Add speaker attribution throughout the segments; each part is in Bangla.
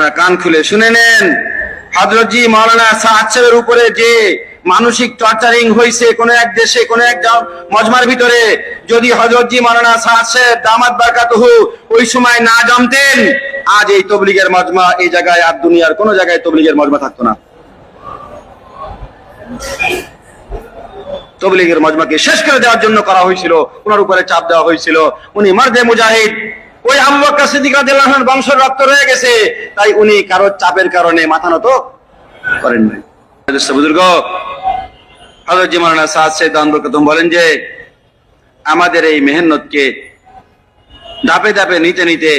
Speaker 1: আপনারা কান খুলে শুনে নেন। হজরতজি সাহাদ সাহেবের উপরে যে মানসিক টর্চারিং হয়েছে কোন এক দেশে, কোন এক মজমার ভিতরে, যদি হজরতজি সাহাদ সাহেব দামাত বারকাতহু ওই সময় না জমতেন, আজ এই তবলিগের মজমা এই জায়গায় আর দুনিয়ার কোন জায়গায় তবলিগের মজমা থাকতো না। তবলিগের মজমাকে শেষ করে দেওয়ার জন্য করা হয়েছিল, ওনার উপরে চাপ দেওয়া হয়েছিল। উনি মার্দে মুজাহিদ ওই আবু বকর সিদ্দিক রাদিয়াল্লাহু আনহুর বংশের রক্ত রয়ে গেছে। তাই উনি কারও চাপের কারণে মাথা নত করেন নাই। জ্যেষ্ঠ বুজুর্গ, হযরত জিমানা সাদ সৈয়দ আনবরকতম বলেন যে, আমাদের এই মেহনতকে ধাপে ধাপে নিতে নিতে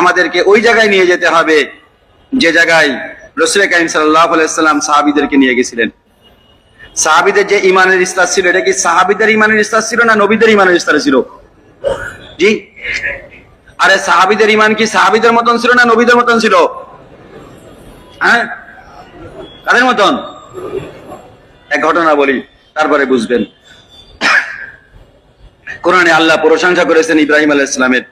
Speaker 1: আমাদেরকে ওই জায়গায় নিয়ে যেতে হবে যে জায়গায় রসুল কাইম সাল্লাল্লাহু আলাইহি সাল্লাম সাহাবীদেরকে নিয়ে গেছিলেন। সাহাবিদের যে ইমানের স্তর ছিল, এটা কি সাহাবিদের ইমানের স্তর ছিল না নবীদের ইমানের স্তর ছিল? জি? আরে সাহাবিদের ইমান কি সাহাবিদের মতন ছিল না নবীদের মতন ছিল? হ্যাঁ? কাদের মতন? এক ঘটনা বলি, তারপরে বুঝবেন। কোরআনে আল্লাহ প্রশংসা করেছেন ইব্রাহিম আলাইহিস ইসলামের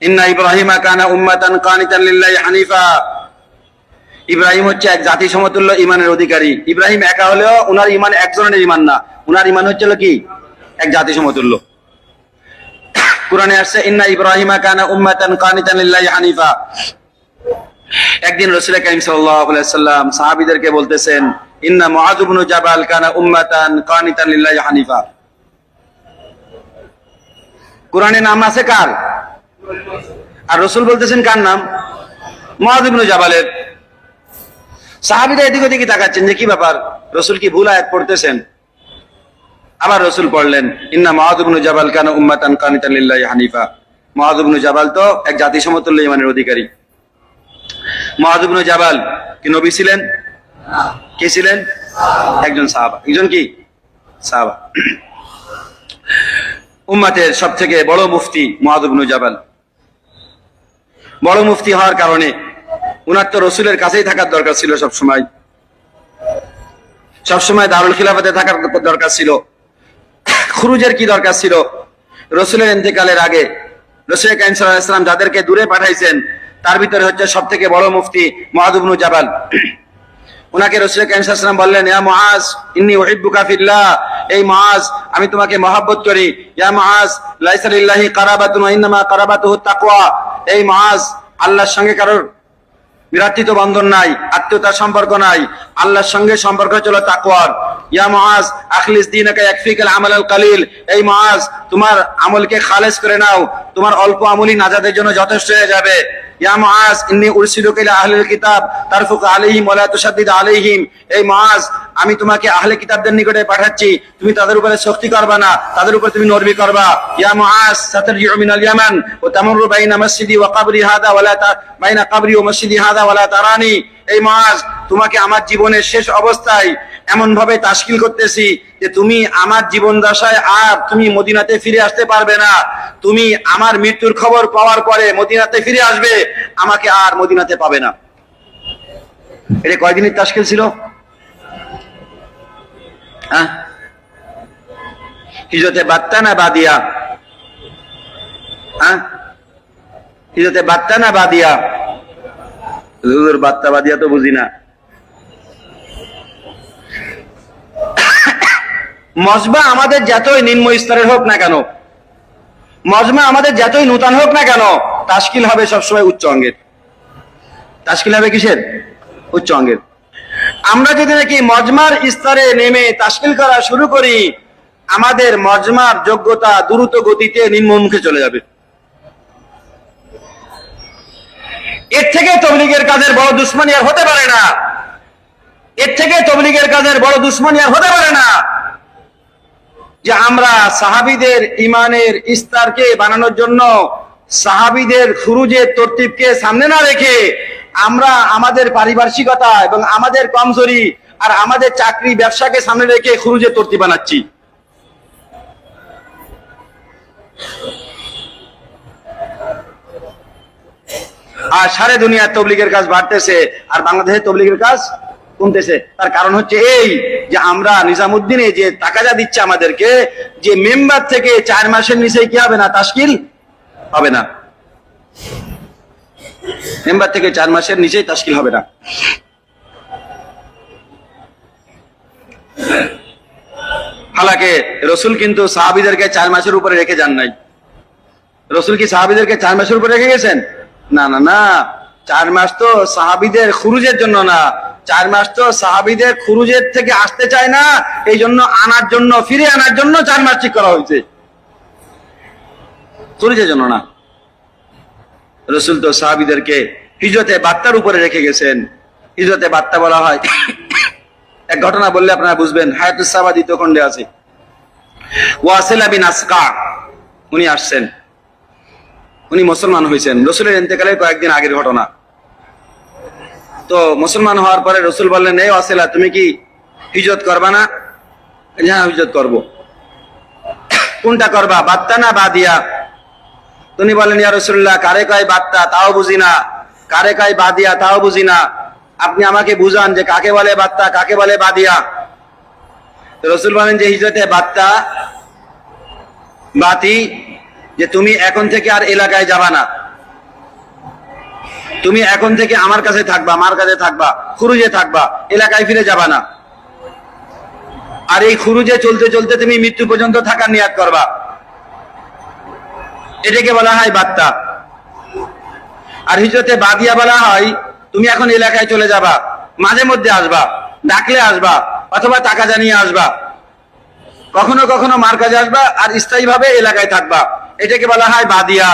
Speaker 1: ইন্না ইব্রাহিমা কানা উম্মাতান কানিতান লিল্লাহি হানিফা। ইব্রাহিম হচ্ছে এক জাতি সমতুল্য ইমানের অধিকারী। ইব্রাহিম একা হলেও উনার ইমান একজনের ইমান না। উনার ইমান হচ্ছিল কি? এক জাতি সমতুল্য। কোরআনে আসছে, ইন্না ইব্রাহিমা কানা উম্মাতান কানিতান লিল্লাহি হানিফা। একদিন রাসূল কারীম সাল্লাল্লাহু আলাইহি সাল্লাম সাহাবীদেরকে বলতেছেন, ইন্না মুআয ইবনে জাবাল কানা উম্মাতান কানিতান লিল্লাহি হানিফা। কোরআনে নাম আছে কার? আর রসুল বলতেছেন কার নাম? মুআয ইবনে জাবালের। সাহাবিরা এদিক ওদিকে তাকাচ্ছেন যে কি ব্যাপার? রসুল কি ভুল আয়াত পড়তেছেন? আবার রসুল পড়লেন ইন্না মাহাদুবনু জাবাল কানা উম্মাতান কানিতান হানিফা। মাহাদুবনু জাবাল তো এক জাতি সমতুল্য ইমানের অধিকারী। মাহাদুবনু জাবাল কি নবী ছিলেন? কে ছিলেন? একজন সাহাবা। একজন কি? সাহাবা। উম্মাতের সব থেকে বড় মুফতি মাহাদুবনু জাবাল। বড় মুফতি হওয়ার কারণে উনার তো রসুলের কাছেই থাকার দরকার ছিল সব সময় সবসময় দারুল খিলাফতে থাকার দরকার ছিল। খুরুজের কি দরকার ছিল? রসুলের ইন্তেকালের আগে রসুল কাইম যাদেরকে দূরে পাঠাইছেন, তার ভিতরে হচ্ছে সব থেকে বড় মুফতি মহাদুবনু জাবাল। ওনাকে রসুল কাইম বললেন, ইয়া মুআজ, ইন্নি উহিব্বুকা ফিল্লাহ। এই মুআজ, আমি তোমাকে মহব্বত করি। ইয়া মুআজ, লাইসা লিল্লাহি কারাবাতুন ইন্নামা কারাবাতুহু তাকওয়া এই মুআজ, আল্লাহর সঙ্গে কারোর বিরাত্রিত বন্ধন নাই, আত্মীয়তার সম্পর্ক নাই, আল্লাহর সঙ্গে সম্পর্ক ছিল তাকওয়ার। ইয়া মহাজ আখলিস দীনাকা ইয়াকফিকাল আমাল আল কালিল। এই মহাজ তোমার আমলকে খালেস করে নাও, তোমার অল্প আমলই নাজাদের জন্য যথেষ্ট হয়ে যাবে। এই আমি তোমাকে আহলে কিতাবদের নিকটে পাঠাচ্ছি। তুমি তাদের উপরে শক্তি করবা না, তাদের উপর তুমি নরমি করবা। এই মুআজ, তোমাকে আমার জীবনের শেষ অবস্থায় এমন ভাবে তাশকিল করতেছি যে তুমি আমার জীবন দশায় আর তুমি মদিনাতে ফিরে আসতে পারবে না। তুমি আমার মৃত্যুর খবর পাওয়ার পরে মদিনাতে ফিরে আসবে, আমাকে আর মদিনাতে পাবে না। এটা কয়দিনের তাশকিল ছিল? হ্যাঁ? হিজতে বাত্তা না বাদিয়া? হ্যাঁ? হিজতে বাত্তা না বাদিয়া? হুজুর, বাত্তা বাদিয়া তো বুঝি না। মজমা আমাদের যতই নিম্ন স্তরের হোক না কেন মজমা আমাদের যতই নূতন হোক না কেন, তাশকিল হবে সবসময় উচ্চ অঙ্গের। তাশকিল হবে কিসের? উচ্চ অঙ্গের। আমরা যদি নাকি মজমার স্তরে নেমে তাশকিল করা শুরু করি, আমাদের মজমার যোগ্যতা দ্রুত গতিতে নিম্নমুখে চলে যাবে। এর থেকে তবলিগের কাজের বড় দুশ্মনী আর হতে পারে না। এর থেকে তবলিগের কাজের বড় দুশ্মনী আর হতে পারে না। যে আমরা সাহাবিদের ইমানের ইস্তারকে বানানোর জন্য সাহাবিদের খুরুজের তরতিবকে সামনে না রেখে আমরা আমাদের পারিপার্শ্বিকতা এবং আমাদের কমজোরি আর আমাদের চাকরি ব্যবসাকে সামনে রেখে খুরুজের তরতিব বানাচ্ছি। আর সারে দুনিয়ার তবলিগের কাজ বাড়তেছে, আর বাংলাদেশের তবলিগের কাজ কমতেছে তার কারণ হচ্ছে এই যে আমরা নিজামুদ্দিনে যে টাকাজা দিচ্ছে আমাদেরকে, যে মেম্বার থেকে চার মাসের নিচে কি হবে না তাস্কিল হবে না। মেম্বার থেকে চার মাসের নিচেই তাস্কিল হবে না। হালাকে, রসুল কিন্তু সাহাবিদেরকে চার মাসের উপরে রেখে যান নাই। রসুল কি সাহাবিদেরকে চার মাসের উপরে রেখে গেছেন? না না না। চার মাস তো সাহাবিদের খুরুজের জন্য না। চার মাস তো সাহাবিদের খুরুজের থেকে আসতে চায় না এই জন্য আনার জন্য, ফিরে আনার জন্য চার মাস ঠিক করা হয়েছে। খুরুজের জন্য না? রসুল তো সাহাবিদেরকে হিজরতে বার্তার উপরে রেখে গেছেন। হিজরতে বার্তা বলা হয়, এক ঘটনা বললে আপনারা বুঝবেন, হায়াতুস সাহাবা দ্বিতীয় খণ্ডে আছে। ওয়াসিলা বিন আসকা, উনি আসছেন। উনি মুসলমান হয়েছেন। রসুলের ইন্তেকালের কয়েকদিন আগের ঘটনা। তো মুসলমান হওয়ার পরে রসুল বললেন, এই ওয়াসিলা, তুমি কি হিজরত করবা না? হ্যাঁ হিজরত করব। কোনটা করবা, বাত্তা না বাদিয়া? তুমি বলেন, ইয়া রসুল্লাহ কারে কয় বাত্তা? তাও বুঝি না। কারে কয় বাদিয়া? তাও বুঝি না। আপনি আমাকে বুঝান যে কাকে বলে বাত্তা, কাকে বলে বাদিয়া? রসুল বলেন যে, হিজরতে বাত্তা, বাতি, যে তুমি এখন থেকে আর এলাকায় যাবা না। তুমি এখন থেকে আমার কাছে থাকবা আমার কাছে থাকবা, খুরুজে থাকবা, এলাকায় ফিরে যাবা না। আর এই খুরুজে চলতে চলতে তুমি মৃত্যু পর্যন্ত থাকার নিয়াত করবা। এটাকে বলা হয় বার্তা আর হিজরতে বাদিয়া বলা হয়, তুমি এখন এলাকায় চলে যাবা, মাঝে মধ্যে আসবা, ডাকলে আসবা, অথবা টাকা জানিয়ে আসবা। কখনো কখনো মার কাজে আসবা আর স্থায়ী ভাবে এলাকায় থাকবা। এটাকে বলা হয় বাদিয়া।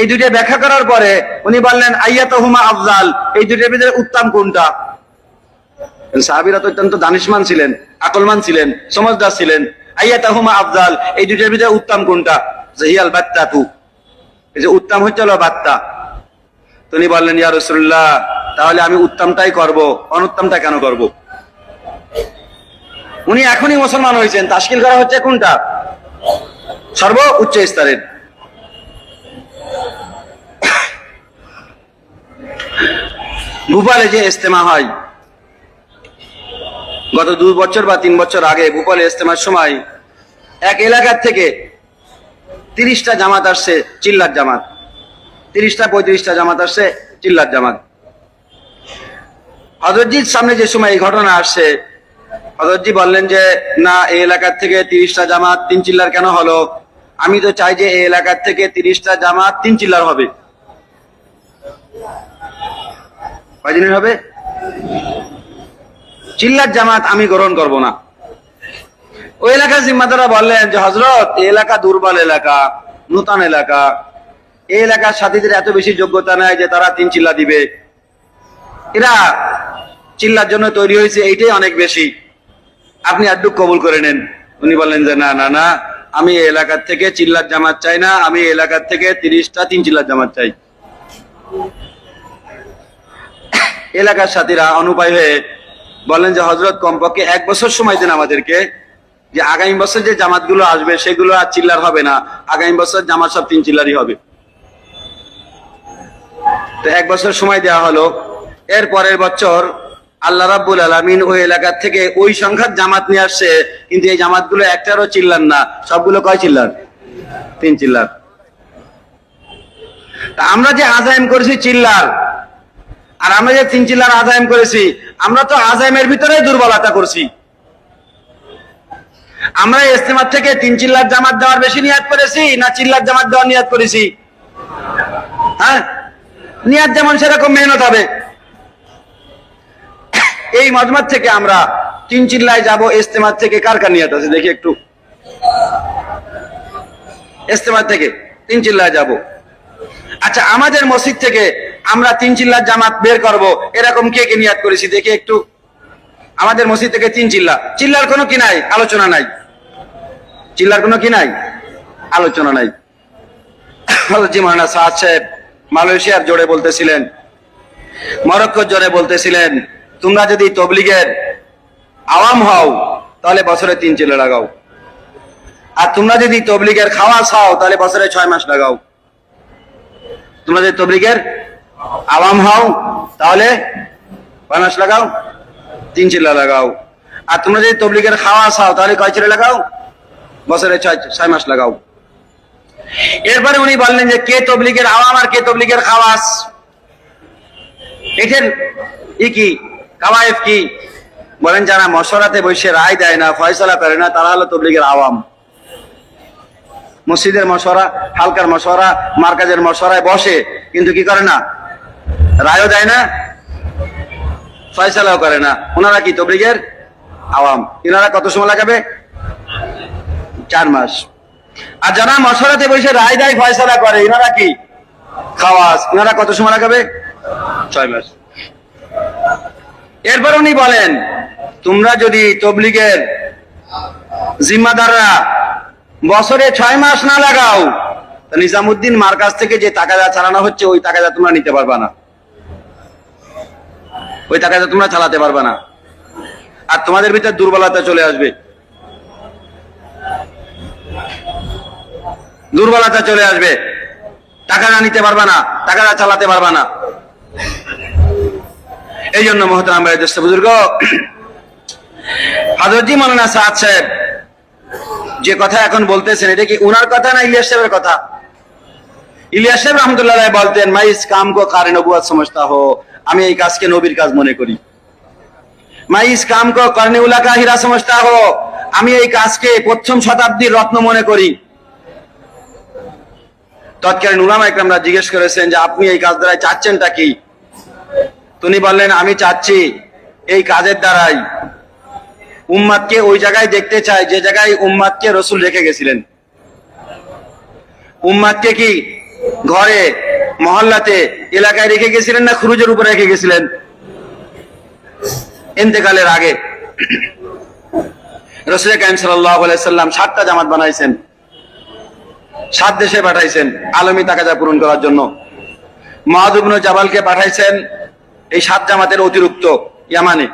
Speaker 1: এই দুইটা ব্যাখ্যা করার পরে উনি বললেন আইয়াত হুমা আফজাল। এই দুইটার ভিতরে উত্তম কোনটা? সাহাবিরা তো অত্যন্ত দানিশমান ছিলেন, আকলমান ছিলেন, সমজদার ছিলেন। আইয়াত হুমা আফজাল। এই দুইটার ভিতরে উত্তম কোনটা? জহিয়াল বাত্তা তু এই যে উত্তম হচ্ছে হলো বাত্তা। তিনি বললেন, ইয়া রসুল্লাহ তাহলে আমি উত্তমটাই করব, অনুত্তমটা কেন করব? উনি এখনই মুসলমান হয়েছেন তাস্কিল করা হচ্ছে কোনটা? সর্ব উচ্চ স্তরের। ভূপালে যে ইস্তেমা হয়, গত দু বছর বা তিন বছর আগে ভূপালে ইস্তেমার সময় এক এলাকার থেকে তিরিশটা জামাত আসছে চিল্লার জামাত। তিরিশটা, পঁয়ত্রিশটা জামাত আসছে চিল্লার জামাত। হজরতজির সামনে যে সময় এই ঘটনা আসছে হজরতজি বললেন যে, না, এই এলাকার থেকে তিরিশটা জামাত তিন চিল্লার কেন হলো? আমি তো চাই যে, এই এলাকার থেকে তিরিশটা জামাত তিন চিল্লার হবে। হবে? চিল্লার জামাত আমি গ্রহণ করব না। ওই এলাকার জিম্মাদারা বললেন যে হজরত এলাকা দুর্বল এলাকা, নূতন এলাকা। এই এলাকার সাথীদের এত বেশি যোগ্যতা নাই যে তারা তিন চিল্লা দিবে। এরা চিল্লার জন্য তৈরি হয়েছে, এইটাই অনেক বেশি। আপনি আড্ডুক কবুল করে নেন। উনি বললেন যে, না না না, আমি এই এলাকার থেকে চিল্লার জামাত চাই না, আমি এলাকার থেকে তিরিশটা তিন চিল্লার জামাত চাই। এলাকার সাথীরা অনুপায় হয়ে বলেন যে হজরত কমপক্ষে এক বছর সময় দেন আমাদেরকে যে আগামী বছর যে জামাতগুলো আসবে সেগুলো আর চিল্লার হবে না। আগামী বছর জামাত সব তিন চিল্লারই হবে। তো এক বছর সময় দেওয়া হলো। এর পরের বছর আল্লাহ রাব্বুল আলামিন ওই এলাকার থেকে ওই সংখ্যার জামাত নিয়ে আসছে। কিন্তু এই জামাতগুলো একটারও চিল্লার না। সবগুলো কয় চিল্লার? তিন চিল্লার। আমরা যে আজাইম করেছি, চিল্লার। আর আমরা যে তিন চিল্লার আজাইম করেছি, আমরা তো আজাইমের ভিতরে দুর্বলতা করছি। আমরা ইস্তেমার থেকে তিন চিল্লার জামাত দেওয়ার বেশি নিয়াদ করেছি, না চিল্লার জামাত দেওয়ার নিয়াদ করেছি? হ্যাঁ? নিয়াদ যেমন সেরকম মেহনত হবে। এই মজমাত থেকে আমরা তিন চিল্লায় যাব ইস্তেমার থেকে কার কার নিয়াত আছে দেখি একটু। ইস্তেমার থেকে তিন চিল্লায় যাব। আচ্ছা আমাদের মসজিদ থেকে আমরা তিন চিল্লার জামাত বের করব। এরকম কে কে নিয়াত করেছি? দেখি একটু। আমাদের মসজিদ থেকে তিন চিল্লা। চিল্লার কোনো কি নাই? আলোচনা নাই। চিল্লার কোনো কি নাই? আলোচনা নাই। সাদ সাহেব মালয়েশিয়ার জোরে বলতেছিলেন, মরক্কোর জোরে বলতেছিলেন, তোমরা যদি তবলিগের আওয়াম হও, তাহলে বছরে তিন চিল্লা লাগাও। আর তোমরা যদি তবলিগের খাওয়া হও, তাহলে বছরে ছয় মাস লাগাও। তোমরা যদি তবলিগের আওয়াম হও, তাহলে কয় লাগাও, তিন চিল্লা লাগাও। আর তোমরা যদি তবলিগের খাওয়া খাও তাহলে কয় চিল্লা লাগাও? বছরে ছয় ছয় মাস লাগাও। এরপরে উনি বললেন যে, কে তবলিগের আওয়াম আর কে তবলিগের খাওয়াস? এটার ই কি? কাওয়াইফ কি? বলেন, যারা মশরাতে বসে রায় দেয় না, ফয়সলা করে না, তারা হলো তবলিগের আওয়াম। মসজিদের মশরা, হালকার মশরা, মার্কাজের মশরায় বসে, কিন্তু কি করে না? রায়ও দেয় না, ফয়সালাও করে না। ওনারা কি, তবলিগের আওয়াম? এনারা কত সময় লাগাবে? চার মাস। আর যারা মশলাতে বসে রায় দেয়, ফয়সালা করে এনারা কি? খাওয়াস। এনারা কত সময় লাগাবে? ছয় মাস। এরপর উনি বলেন, তোমরা যদি তবলিগের জিম্মাদাররা বছরে ছয় মাস না লাগাও নিজামুদ্দিন মার কাছ থেকে যে টাকা টাকাটা চালানো হচ্ছে, ওই টাকা টাকাটা তোমরা নিতে পারবা না। ওই টাকাটা তোমরা চালাতে পারবা না। আর তোমাদের ভিতরে দুর্বলতা চলে আসবে। দুর্বলতা চলে আসবে। টাকাটা নিতে পারবা না, টাকাটা চালাতে পারবা না। এই জন্য মহতারাম ভাই দোস্ত বুজুর্গ হাজরজি মৌলানা সাদ সাহেব যে কথা এখন বলতেছেন, এটা কি উনার কথা না ইলিয়াস সাহেবের কথা? ইলিয়াস সাহেব রহমতুল্লাহ বলতেন মাই ইস কাম কো কারে নবুয়াত সমঝতা হো। আমি এই কাজকে নবীর কাজ মনে করি। মাই ইস কাম কো করনে হীরা সমঝতা হো। আমি এই কাজকে প্রথম শতাব্দীর রত্ন মনে করি। তৎকালীন উলামা একরামরা জিজ্ঞেস করেছেন যে, আপনি এই কাজ দ্বারা চাচ্ছেনটা কি? তিনি বললেন, আমি চাচ্ছি এই কাজের দ্বারাই। উম্মাদকে ওই জায়গায় দেখতে চাই, যে জায়গায় উম্মাদকে রসুল রেখে গেছিলেন। উম্মাদকে কি ঘরে মহল্লাতে এলাকায় রেখে গেছিলেন না খুরুজের উপরে রেখে গেছিলেন? ইন্তেকালের আগে। রসুল কাইম সাল্লাম সাতটা জামাত বানাইছেন। সাত দেশে পাঠাইছেন আলমী তাকাজা পূরণ করার জন্য। মাহাদুবন জাবালকে পাঠাইছেন এই সাত জামাতের অতিরিক্ত ইয়ামানে।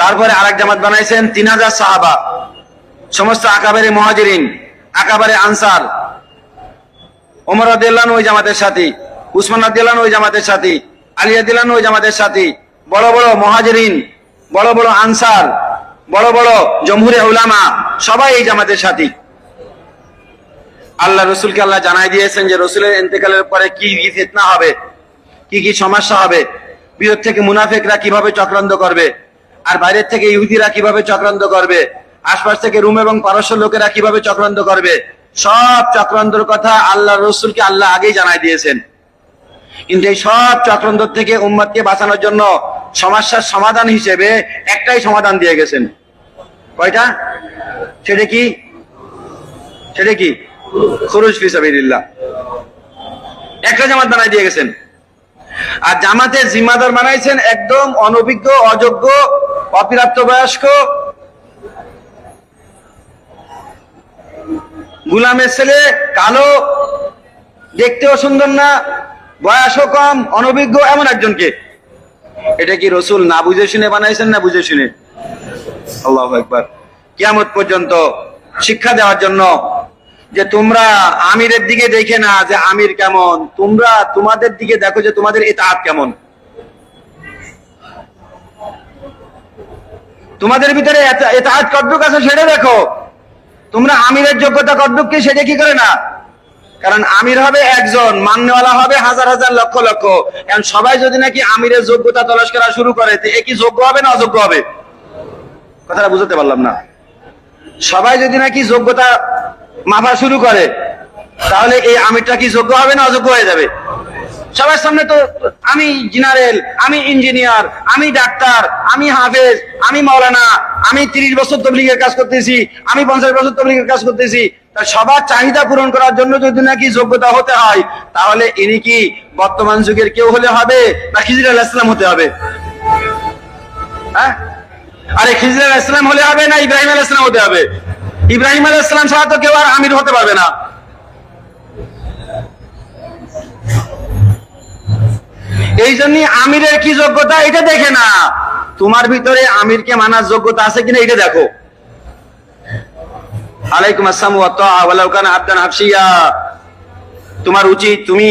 Speaker 1: তারপরে আরেক জামাত বানাইছেন তিন হাজার সাহাবা। সমস্ত আকাবারে মহাজিরিন, আকাবারে আনসার ওমর আদিল্লান ওই জামাতের সাথী, উসমান আদিল্লান ওই জামাতের সাথী, আলী আদিল্লান ওই জামাতের সাথী, বড় বড় মহাজিরিন, বড় বড় আনসার, বড় বড় জমহুরে উলামা, সবাই এই জামাতের সাথী। আল্লাহ রসুলকে আল্লাহ জানাই দিয়েছেন যে রসুলের ইন্তেকালের পরে কি ফিতনা হবে, কি কি সমস্যা হবে বিরোধ থেকে মুনাফেকরা কীভাবে চক্রান্ত করবে, আর বাইরের থেকে ইহুদিরা কীভাবে চক্রান্ত করবে, আশপাশ থেকে রুম এবং পারস্য লোকেরা কীভাবে চক্রান্ত করবে সব চক্রান্তর কথা আল্লাহ রসুলকে আল্লাহ আগেই জানাই দিয়েছেন। কিন্তু এই সব চক্রান্ত থেকে উম্মতকে বাঁচানোর জন্য সমস্যার সমাধান হিসেবে একটাই সমাধান দিয়ে গেছেন। কয়টা? সেটা কি? সেটা কি? খুরুজ ফিসাবিল্লাহ একটা জামাত বানাই দিয়ে গেছেন। আর জামাতের জিম্মাদার বানাইছেন একদম অনভিজ্ঞ, অযোগ্য অপ্রাপ্ত বয়স্ক গুলামের ছেলে কালো, দেখতেও সুন্দর না, বয়সও কম, অনভিজ্ঞ, এমন একজনকে। এটা কি রসুল না বুঝে শুনে বানাইছেন না বুঝে শুনে? আল্লাহ একবার কিয়ামত পর্যন্ত শিক্ষা দেওয়ার জন্য যে তোমরা আমিরের দিকে দেখে না যে আমির কেমন, তোমরা তোমাদের দিকে দেখো যে তোমাদের এতাহাত কেমন। তোমাদের ভিতরে এতাহাত কদ্দুক আছে সেটা দেখো। তোমরা আমিরের যোগ্যতা কদ্দুক কি সেটা কি করে না? কারণ আমির হবে একজন, মান্যওয়ালা হবে হাজার হাজার লক্ষ লক্ষ। কারণ সবাই যদি নাকি আমিরের যোগ্যতা তলাশ করা শুরু করে, তো এ কি যোগ্য হবে না অযোগ্য হবে? কথাটা বুঝতে পারলাম না। সবাই যদি নাকি যোগ্যতা মাফা শুরু করে, তাহলে এই আমিরটা কি যোগ্য হবে না অযোগ্য হয়ে যাবে? সবার সামনে তো আমি জেনারেল, আমি ইঞ্জিনিয়ার, আমি ডাক্তার, আমি হাফেজ, আমি মৌলানা আমি তিরিশ বছর তবলিগের কাজ করতেছি, আমি পঞ্চাশ বছর তবলিগের কাজ করতেছি। তা সবার চাহিদা পূরণ করার জন্য যদি নাকি যোগ্যতা হতে হয়, তাহলে ইনি কি বর্তমান যুগের কেউ হলে হবে না খিজির আল ইসলাম হতে হবে? হ্যাঁ? আরে খিজির আল ইসলাম হলে হবে না ইব্রাহিম আল ইসলাম হতে হবে? ইব্রাহিম আল ইসলাম ছাড়া তো কেউ আর আমির হতে পারবে না। এই জন্য আমিরের কি যোগ্যতা এটা দেখে না। তোমার ভিতরে আমিরকে মানার যোগ্যতা আছে কিনা এটা দেখো। আলাইকুম আসসালাম ওয়ালাউকান আবদান হাফসিয়া তোমার উচিত তুমি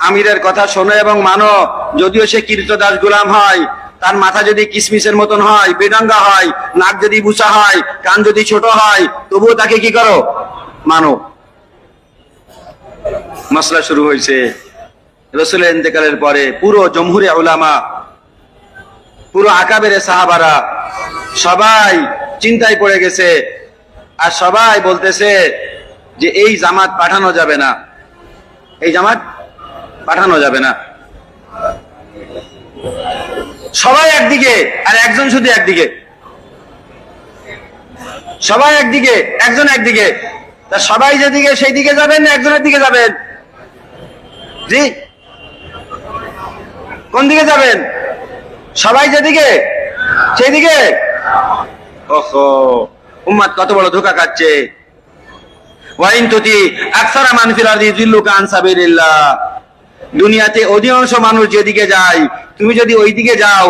Speaker 1: আমিরের কথা শোনো এবং মানো। যদিও সে কীর্তদাস গোলাম হয়, তার মাথা যদি কিসমিসের মতন হয়, বেডাঙ্গা হয়, নাক যদি বুসা হয়, কান যদি ছোট হয়, তবুও তাকে কি করো? মানো। মশলা শুরু হয়েছে। রসুলের ইন্তেকালের পরে পুরো জমহুরে উলামা, পুরো আকাবেরে সাহাবারা সবাই চিন্তায় পড়ে গেছে আর সবাই বলতেছে যে এই জামাত পাঠানো যাবে না। এই জামাত পাঠানো যাবে না। সবাই একদিকে আর একজন শুধু একদিকে। সবাই একদিকে, একজন একদিকে। তা সবাই যেদিকে সেই দিকে যাবেন না একজনের দিকে যাবেন? জি? কোন দিকে যাবেন? সবাই যেদিকে সেদিকে ওহো, উম্মাদ কত বড় ধোকা খাচ্ছে। ওয়াইন তুতি, আকসারা মানফিল আরদি যুল্লুকা আন সাবিলিল্লাহ। দুনিয়াতে অধিকাংশ মানুষ যেদিকে যায়, তুমি যদি ওই দিকে যাও,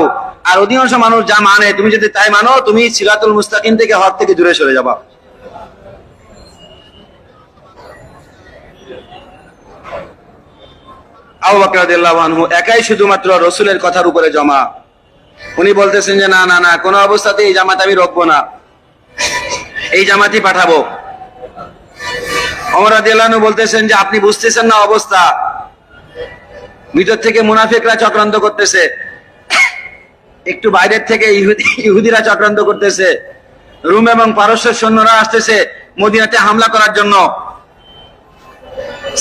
Speaker 1: আর অধিকাংশ মানুষ যা মানে তুমি যদি তাই মানো, তুমি সিরাতুল মুস্তাকিম থেকে হক থেকে দূরে সরে যাবা। একাই শুধুমাত্র রসুলের কথার উপরে জমা। উনি বলতেছেন যে, না না না, কোনো অবস্থাতে এই জামাত আমি রকবো না। এই জামাতই পাঠাবো। অমর আনহু বলতেছেন যে, আপনি বুঝতেছেন না অবস্থা। ভিতর থেকে মুনাফিকরা চক্রান্ত করতেছে। একটু বাইরের থেকে ইহুদি, ইহুদিরা চক্রান্ত করতেছে। রুম এবং পারস্যের সৈন্যরা আসতেছে মদিনাতে হামলা করার জন্য।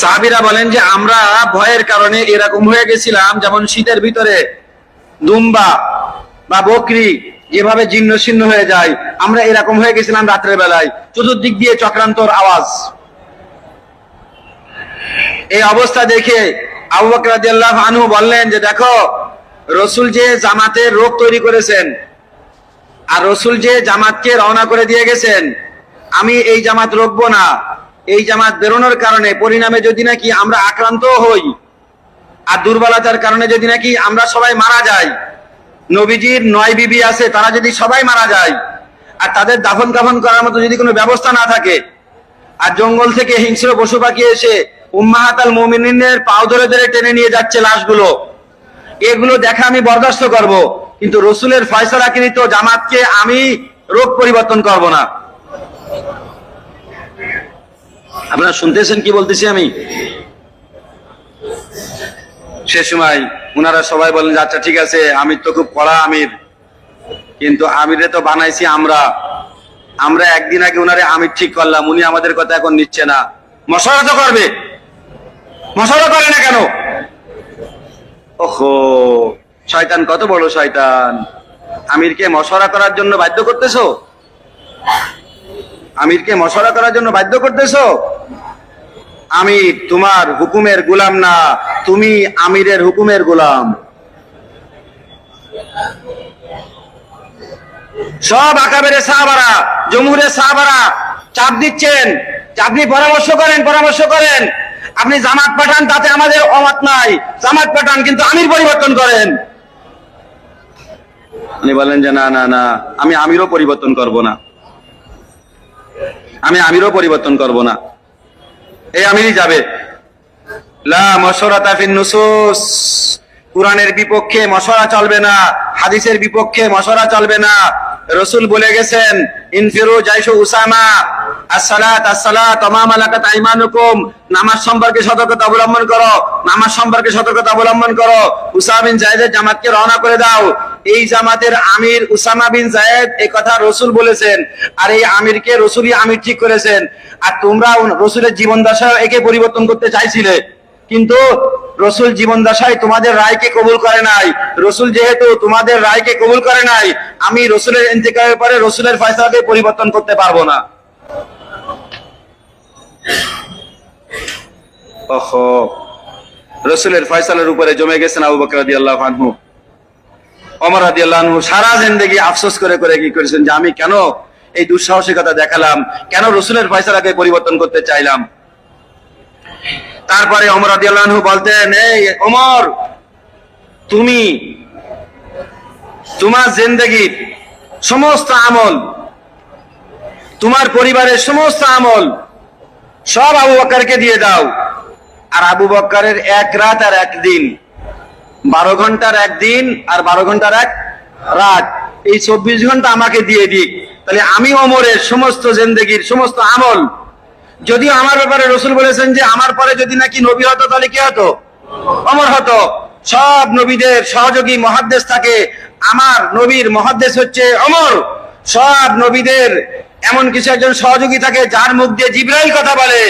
Speaker 1: সাহাবিরা বলেন যে আমরা ভয়ের কারণে এরকম হয়ে গেছিলাম, যেমন শীতের ভিতরে দুম্বা বা বকরি যেভাবে জীর্ণ শীর্ণ হয়ে যায়, আমরা এরকম হয়ে গেছিলাম রাত্রের বেলায়। চতুর্দিক দিয়ে চক্রান্তর আওয়াজ। এই অবস্থা দেখে আবু বকর রাদিয়াল্লাহু আনহু বললেন যে, দেখো, রসুল যে জামাতের রোগ তৈরি করেছেন আর রসুল যে জামাতকে রওনা করে দিয়ে গেছেন, আমি এই জামাত রোকবো না। এই জামাত বেরোনোর কারণে পরিণামে যদি নাকি আমরা আক্রান্ত হই, আর দুর্বলতার কারণে যদি নাকি আমরা সবাই মারা যাই, নবীজির নয় বিবি আছে, তারা যদি সবাই মারা যায়, আর তাদের দাফন কাফন করার মতো যদি কোনো ব্যবস্থা না থাকে, আর জঙ্গল থেকে হিংস্র পশু পাখি এসে উম্মাহাতাল মুমিনের পাও ধরে ধরে টেনে নিয়ে যাচ্ছে লাশগুলো, এগুলো দেখা আমি বরদাস্ত করব, কিন্তু রসুলের ফয়সলাকৃত জামাতকে আমি রোগ পরিবর্তন করব না। আপনারা শুনতেছেন কি বলতেছি আমি? সে সময় ওনারা সবাই বলেন আচ্ছা ঠিক আছে, আমির তো খুব কড়া আমির। কিন্তু আমিরে তো বানাইছি আমরা। আমরা একদিন আগে ওনারে আমির ঠিক করলাম। উনি আমাদের কথা এখন নিচ্ছে না। মশলা তো করবে। মশলা করে না কেন? ওহো, শয়তান, কত বড় শয়তান। আমিরকে মশলা করার জন্য বাধ্য করতেছো? আমিরকে মশলা করার জন্য বাধ্য করতেছো? আমি তোমার হুকুমের গোলাম না, তুমি আমিরের হুকুমের গোলাম। সব আকাবের সাহাবারা জমুরের সাহাবারা চাপ দিচ্ছেন। আপনি পরামর্শ করেন পরামর্শ করেন। আপনি জামাত পাঠান, তাতে আমাদের অমাত নাই। জামাত পাঠান, কিন্তু আমির পরিবর্তন করেন। উনি বলেন যে, না না না, আমি আমিরও পরিবর্তন করব না। আমি আমিরও পরিবর্তন করব না। এই আমিরই যাবে। লা নুসুস। কোরআনের বিপক্ষে মশলা চলবে না, হাদিসের বিপক্ষে মশলা চলবে না। রসুল বলে গেছেন, ইনফিরু জাইশু উসামা, আসসালাত আসসালাত তামাম আলাকাত আইমানুকুম, নামাজ সম্পর্কে সতর্কতা অবলম্বন করো, নামাজ সম্পর্কে সতর্কতা অবলম্বন করো, উসামা বিন জায়েদের জামাতকে রওনা করে দাও। এই জামাতের আমির উসামা বিন জায়েদ এই কথা রসুল বলেছেন, আর এই আমিরকে রসুলই আমির ঠিক করেছেন। আর তোমরা রসুলের জীবন দশা একে পরিবর্তন করতে চাইছিলে, কিন্তু রসুল জীবন দশায় তোমাদের রায়কে কবুল করে নাই। রসুল যেহেতু তোমাদের রায়কে কবুল করে নাই, আমি রসুলের ইন্তেকালের পরে রসুলের ফয়সালাকে পরিবর্তন করতে পারব না। রসুলের ফয়সালের উপরে জমে গেছেন আবু বকর রাদিয়াল্লাহু আনহু। ওমর রাদিয়াল্লাহু আনহু সারা জিন্দেগি আফসোস করে করে কি করেছেন যে আমি কেন এই দুঃসাহসিকতা দেখালাম, কেন রসুলের ফয়সালাকে পরিবর্তন করতে চাইলাম? তারপরে অমর আদিয়াল্লাহু বলতেন, এই অমর তুমি তোমার জিন্দগির সমস্ত আমল, তোমার পরিবারের সমস্ত আমল সব আবু বক্করকে দিয়ে দাও। আর আবু বক্করের এক রাত আর একদিন বারো ঘণ্টার একদিন আর বারো ঘণ্টার এক রাত। এই চব্বিশ ঘণ্টা আমাকে দিয়ে দিক। তাহলে আমি অমরের সমস্ত জিন্দগির সমস্ত আমল যদিও আমার ব্যাপারে রসুল বলেছেন যে, আমার পরে যদি নাকি নবী হতো, তাহলে কি হতো? অমর হতো। সব নবীদের সহযোগী মহাদ্দেশ থাকে। আমার নবীর মহাদ্দেশ হচ্ছে অমর। সব নবীদের এমন কিছু একজন সহযোগী থাকে, যার মুখ দিয়ে জিব্রাইল কথা বলে।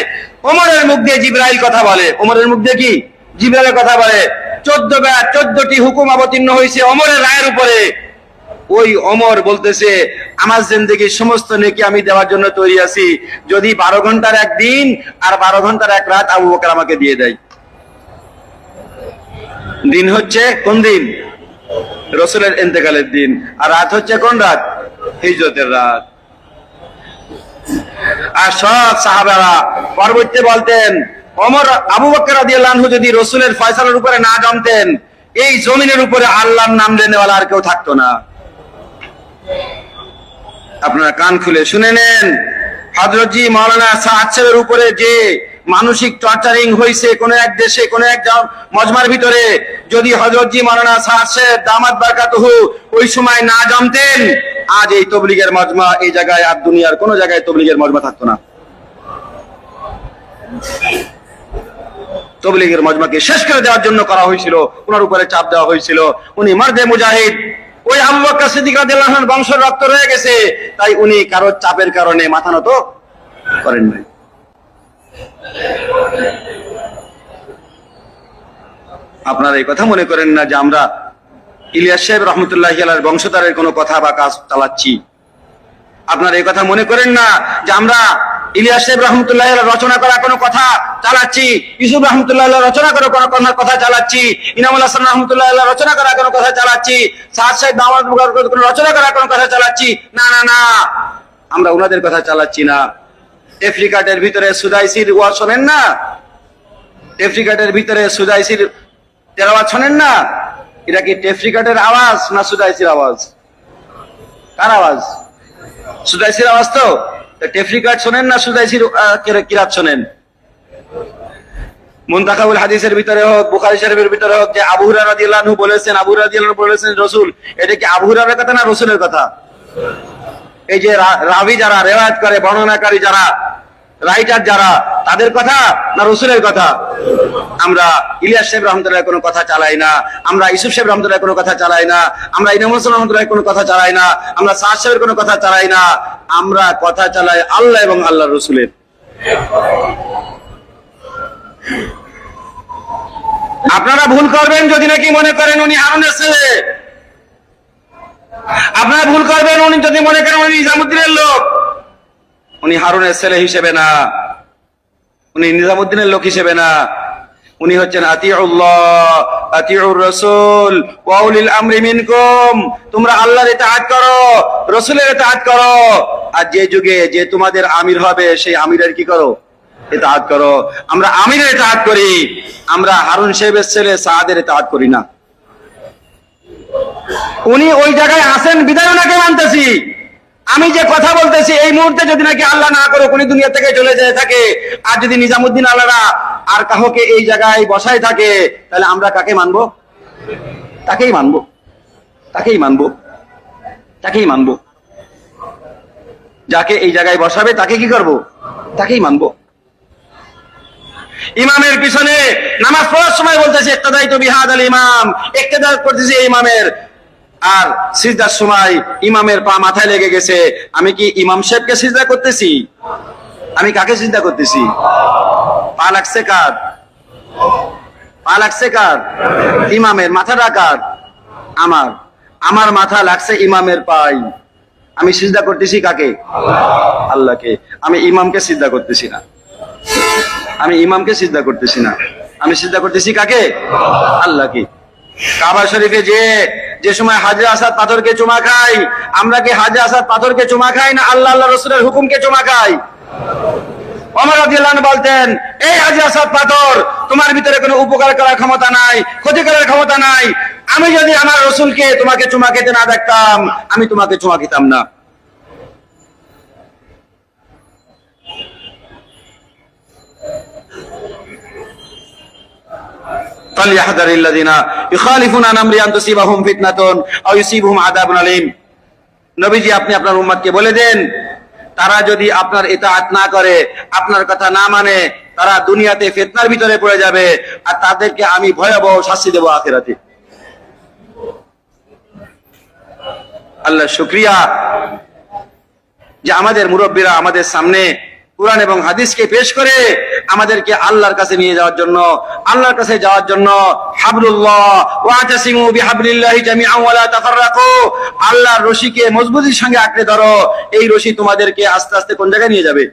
Speaker 1: ওমরের মুখ দিয়ে জিব্রাইল কথা বলে। ওমরের মুখ দিয়ে কি? জিব্রাইলের কথা বলে। চোদ্দ বার, চোদ্দটি হুকুম অবতীর্ণ হয়েছে অমরের রায়ের উপরে। ওই অমর বলতেছে আমার জিন্দগির সমস্ত নেকি আমি দেওয়ার জন্য তৈরি আছি। যদি বারো ঘণ্টার এক দিন আর বারো ঘণ্টার এক রাত আবু বকর আমাকে দিয়ে দেয়। দিন হচ্ছে কোন দিন? রসুলের ইন্তেকালের দিন। আর রাত হচ্ছে কোন রাত? হিজরতের রাত। আর সব সাহাবারা পরবর্তী বলতেন অমর আবু বকর রাদিয়াল্লাহু যদি রসুলের ফয়সালার উপরে না জমতেন, এই জমিনের উপরে আল্লাহর নাম লেনেওয়ালা আর কেউ থাকতো না। আপনারা কান খুলে শুনে নেন। হজরতজি মাওলানা সাহাদ সাহেবের উপরে যে মানসিক টর্চারিং হয়েছে কোন এক দেশে, কোন এক মজমার ভিতরে, যদি হজরতজি মাওলানা সাহাদ সাহেব দামাত বারকাতুহু ওই সময় না জমতেন আজ এই তবলিগের মজমা এই জায়গায় আর দুনিয়ার কোন জায়গায় তবলিগের মজমা থাকতো না। তবলিগের মজমাকে শেষ করে দেওয়ার জন্য করা হয়েছিল, ওনার উপরে চাপ দেওয়া হয়েছিল। উনি মার্দে মুজাহিদ ওই আম্মক বকর সিদ্দিক রাদিয়াল্লাহু বংশের রক্ত রয়ে গেছে। তাই উনি কারও চাপের কারণে মাথা নত করেন নাই। আপনারা এই কথা মনে করেন না যে আমরা ইলিয়াস সাহেব রহমতুল্লাহ আলার বংশধারের কোনো কথা বা কাজ চালাচ্ছি। আপনারা এই কথা মনে করেন না যে আমরা ইলিয়াস সাহেব রহমতুল্লাহ রচনা করা কোনো কথা চালাচ্ছি, ইউসুফ রহমতুল্লাহ রচনা করা কোনো কথা চালাচ্ছি ইনামুল হাসান রহমতুল্লাহ রচনা করা কোনো কথা চালাচ্ছি, সাদ সাহেব দামাদ রচনা করা কোনো কথা চালাচ্ছি। না না না। আমরা ওনাদের কথা চালাচ্ছি না। আফ্রিকাটের ভিতরে সুদাইসির ওয়াজ শোনেন না? টেফরিকাটের ভিতরে সুদাইসির তেলাওয়াত শোনেন না? এটা কি টেফরিকাটের আওয়াজ না সুদাইসির আওয়াজ? কার আওয়াজ? সুদাইসির আওয়াজ তো? টেফরি কার্ড শোনেন না সুদাইসির কিরাত শোনেন? মুন্তাকাবুল হাদিসের ভিতরে হোক, বুখারি শরীফের ভিতরে হোক, যে আবু রাদিয়াল্লাহু বলেছেন, আবু রাদিয়াল্লাহু বলেছেন, রাসূল, এটা কি আবু কথা না রাসূলের কথা? এই যে রাবি যারা রেওয়ায়াত করে, বর্ণনাকারী যারা রাইটার যারা, তাদের কথা না রসুলের কথা? আমরা ইলিয়াস সাহেব রহমতুল্লাহ কোনো কথা চালাই না, আমরা ইসুফ সাহেব রহমতুল্লাহ কোনো কথা চালাই না, আমরা ইনাম হোসেন রহমতুল্লাহ কোনো কথা চালাই না, আমরা সাদ সাহেবের কোনো কথা চালাই না, আমরা কথা চালাই আল্লাহ এবং আল্লাহ রসুলের। আপনারা ভুল করবেন যদি নাকি মনে করেন উনি হারুনের ছেলে। আপনারা ভুল করবেন উনি যদি মনে করেন উনি নিজামুদ্দিনের লোক। উনি হারুনের ছেলে হিসেবে না, উনি নিজামুদ্দিনের লোক হিসেবে না, উনি হচ্ছেন আতিউল্লাহ, আতিউর রসুল ওয়াউলিল আমরি মিনকুম, তোমরা আল্লাহর ইতাআত করো, রসুলের ইতাআত করো। আর যে যুগে যে তোমাদের আমির হবে, সেই আমিরের কি করো? ইতাআত করো। আমরা আমিরের ইতাআত করি, আমরা হারুন সাহেবের ছেলে সাদের ইতাআত করি না। উনি ওই জায়গায় আসেন, বিদায় ওনাকে মানতেছি। আমি যে কথা বলতেছি, এই মুহূর্তে যদি নাকি আল্লাহ না করে উনি দুনিয়া থেকে চলে যায় থাকে। আর যদি নিজামুদ্দিন আল্লাহরা আর কাহকে এই জায়গায় বসায় থাকে, তাহলে আমরা কাকে মানবো? তাকেই মানবো। তাকেই মানবো। তাকেই মানবো। যাকে এই জায়গায় বসাবে, তাকে কি করব? তাকেই মানবো। ইমামের পিছনে নামাজ পড়ার সময় বলতেছে ইক্তাদাই তো বিহাদ আল ইমাম। ইক্তাদা করতেছে এই ইমামের। আর সিজদার সময় ইমামের পা মাথায় লেগে গেছে। আমি কি ইমাম সাহেবকে সিজদা করতেছি? আমি কাকে চিন্তা করতেছি? পা লাগছে কার? পা লাগছে কার? ইমামের মাথাটা কার? আমার। আমার মাথা লাগছে ইমামের পাই। আমি সিজদা করতেছি কাকে? আল্লাহকে। আমি ইমামকে সিজদা করতেছি না। আমি ইমামকে সিজদা করতেছি না। আমি সিজদা করতেছি কাকে? আল্লাহকে। কাবা শরীফে যে যে সময় হাজরা আসাদ পাথরকে চুমা খাই আমরা কি হাজরা আসাদ পাথরকে চুমা খাই না আল্লাহ আল্লাহ রসুলের হুকুমকে চুমা খাই? অমর আনহু বলতেন, এই হাজরা আসাদ পাথর, তোমার ভিতরে কোনো উপকার করার ক্ষমতা নাই, ক্ষতি করার ক্ষমতা নাই। আমি যদি আমার রসুলকে তোমাকে চুমা খেতে না দেখতাম, আমি তোমাকে চুমা খেতাম না। فليحذر الذين يخالفون عن امره ان تصيبهم فتنه او يصيبهم عذاب اليم নবীজি আপনি আপনার উম্মতকে বলে দেন তারা যদি আপনার ইতাআত না করে আপনার কথা না মানে তারা দুনিয়াতে ফিতনার ভিতরে পড়ে যাবে আর তাদেরকে আমি ভয়াবহ শাস্তি দেবো আখেরাতে আল্লাহ শুক্রিয়া যে আমাদের মুরব্বীরা আমাদের সামনে কোরআন এবং হাদিসকে পেশ করে আমাদেরকে আল্লাহর কাছে নিয়ে যাওয়ার জন্য, আল্লাহর কাছে যাওয়ার জন্য হাবলুল্লাহ, ওয়াতাসিমু বিহাবলিল্লাহি জামিআ ওয়া লা তাফাররাকু, আল্লাহর রশিকে মজবুতির সঙ্গে আঁকড়ে ধরো, এই রশি তোমাদেরকে আস্তে আস্তে কোন জায়গায় নিয়ে যাবে?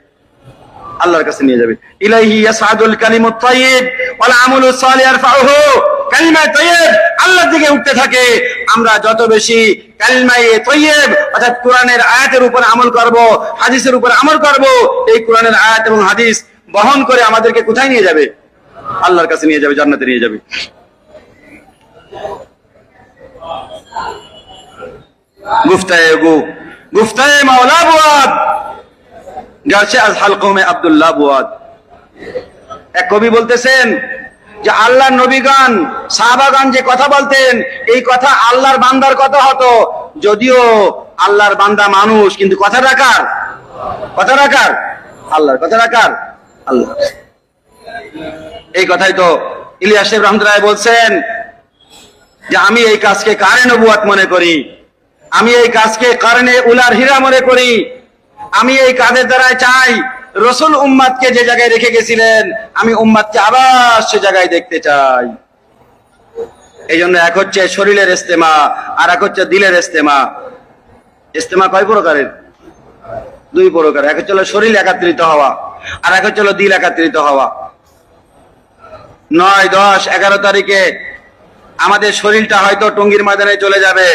Speaker 1: আল্লাহর কাছে নিয়ে যাবে। ইলাইহি ইয়াসআদুল কালিমুত তাইয়্যিব ওয়াল আমালুস সালিহ ইয়ারফাউহু কালিমা তাইয়্যিব আল্লাহর দিকে উঠতে থাকে। আমরা যত বেশি কালিমায়ে তাইয়্যিব অর্থাৎ কোরআনের আয়াতের উপর আমল করব, হাদিসের উপর আমল করব, এই কোরআনের আয়াত এবং হাদিস বহন করে আমাদেরকে কোথায় নিয়ে যাবে? আল্লাহর কাছে নিয়ে যাবে, জান্নাতে নিয়ে যাবে। গুফতায়ে গু, গুফতায়ে মাওলা বুয়াদ গাছে আজ হালকমে আব্দুল্লাহ বুয়াদ। এক কবি বলতেছেন যে আল্লাহর নবীগণ, সাহাবাগণ যে কথা বলতেন, এই কথা আল্লাহর বান্দার কথা হতো। যদিও আল্লাহর বান্দা মানুষ, কিন্তু কথা রাখার কথা রাখার আল্লাহর কথা রাখার আল্লাহ এই কথাই তো ইলিয়াস রহমতুল্লাহ বলছেন যে আমি এই কাজকে কারে নবুয়াত মনে করি। আমি এই কাজকে কারণে উলার হীরা মনে করি। আমি এই কাজের দ্বারাই চাই রসুল উম্মাদকে যে জায়গায় রেখে গেছিলেন, আমি উম্মাদকে আবার সে জায়গায় দেখতে চাই। এই জন্য এক হচ্ছে শরীরের ইস্তেমা, আর এক হচ্ছে দিলের ইস্তেমা। ইস্তেমা কয় প্রকারের? দুই প্রকার। এক হচ্ছে শরীর একাত্রিত হওয়া, আর এক হচ্ছে দিল একাত্রিত হওয়া। নয়, দশ, এগারো তারিখে আমাদের শরীরটা হয়তো টঙ্গির ময়দানে চলে যাবে,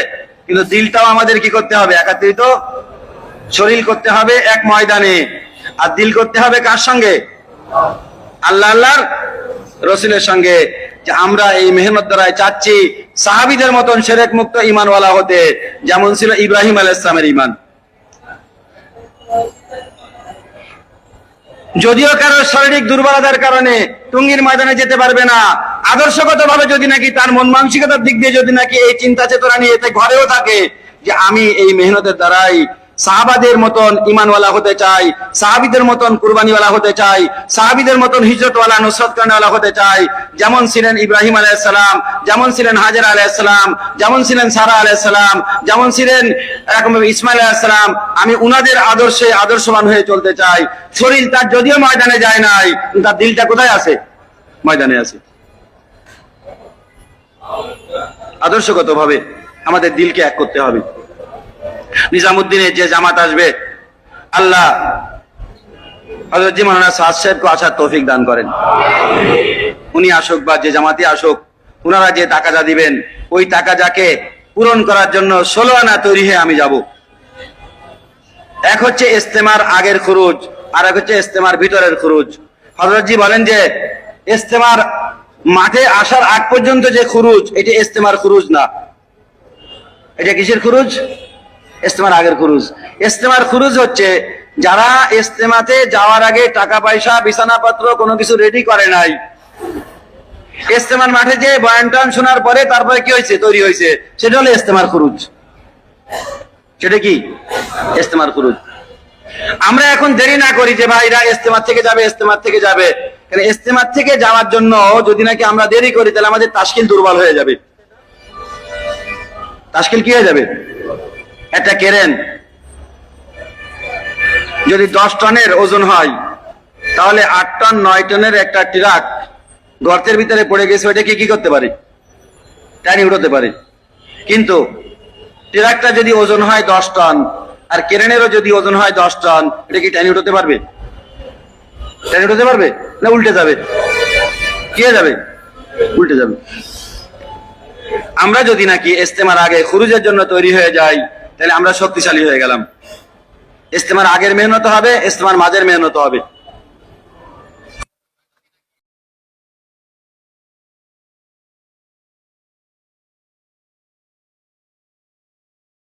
Speaker 1: কিন্তু দিলটাও আমাদের কি করতে হবে? একাত্রিত শরীর করতে হবে এক ময়দানে। আর দিল করতে হবে কার সঙ্গে? আল্লাহ আল্লাহর রসুলের সঙ্গে। যে আমরা এই মেহনত দ্বারাই চাচ্ছি সাহাবিদের মতন সেরেক মুক্ত ইমানওয়ালা হতে, যেমন ছিল ইব্রাহিম আল ইসলামের ইমান যদিও কারও শারীরিক দুর্বলতার কারণে টুঙ্গির ময়দানে যেতে পারবে না আদর্শগত ভাবে যদি নাকি তার মন মানসিকতার দিক দিয়ে যদি নাকি এই চিন্তা চেতনা নিয়ে ঘরেও থাকে, যে আমি এই মেহনতের দ্বারাই সাহাবাদের মতন ইমানওয়ালা হতে চাই, সাহাবিদের মতন কুরবানিওয়ালা হতে চাই, সাহাবিদের মতন হিজরতওয়ালা, নুসরত কারণওয়ালা হতে চাই। যেমন ছিলেন ইব্রাহিম আলাইসালাম যেমন ছিলেন হাজার আলাইসালাম যেমন ছিলেন সারা আলাইসালাম যেমন ছিলেন ইসমাইল আলাইসালাম আমি উনাদের আদর্শে আদর্শবান হয়ে চলতে চাই। শরীর তার যদিও ময়দানে যায় নাই তার দিলটা কোথায় আছে? ময়দানে আছে। আদর্শগত ভাবে আমাদের দিলকে এক করতে হবে। নিজামুদ্দিনের যে জামাত আসবে, আল্লাহ আসার তৌফিক দান করেন। উনি আসুক বা যে জামাতে আসুক ওনারা যে টাকা যা দিবেন, ওই টাকা যাকে পূরণ করার জন্য ষোলো আনা তৈরি হয়ে আমি যাব। এক হচ্ছে ইস্তেমার আগের খরচ আর এক হচ্ছে ইস্তেমার ভিতরের খরচ হজরতজি বলেন যে, ইস্তেমার মাঠে আসার আগ পর্যন্ত যে খুরুজ, এটি ইস্তেমার খুরুজ না। এটা কিসের খুরুজ? ইস্তেমার আগের খুরুজ। ইস্তেমার খুরুজ হচ্ছে, যারা ইস্তেমাতে যাওয়ার আগে টাকা পয়সা, বিছানাপত্র কোনো কিছু রেডি করে নাই। ইস্তেমার মাঠে যে বয়ান টয়ান শোনার পরে তারপরে কি হয়েছে? তৈরি হয়েছে। সেটা হলো ইস্তেমার খুরুজ। সেটা কি? ইস্তেমার খুরুজ। আমরা এখন দেরি না করি যে ভাইরা ইস্তেমার থেকে যাবে, ইস্তেমার থেকে যাবে। কারণ ইস্তেমার থেকে যাওয়ার জন্য যদি নাকি আমরা দেরি করি, তাহলে আমাদের তাস্কিল দুর্বল হয়ে যাবে। তাস্কিল কি হয়ে যাবে? একটা কেরেন। যদি দশ টনের ওজন হয়, তাহলে আট টন, নয় টনের একটা ট্রাক গর্তের ভিতরে পড়ে গেছে ওইটাকে কি করতে পারে? টানি উঠতে পারে। কিন্তু ট্রাকটা যদি ওজন হয় দশ টন, আর কেরেনেরও যদি ওজন হয় দশ টন, এটা কি টানি উঠতে পারবে? টানি উঠতে পারবে না উল্টে যাবে? কে যাবে? উল্টে যাবে। আমরা যদি নাকি ইস্তেমার আগে খুরুজের জন্য তৈরি হয়ে যাই তাহলে আমরা শক্তিশালী হয়ে গেলাম। ইস্তেমার আগের মেহনত হবে ইস্তেমার মাঝের মেহনত হবে।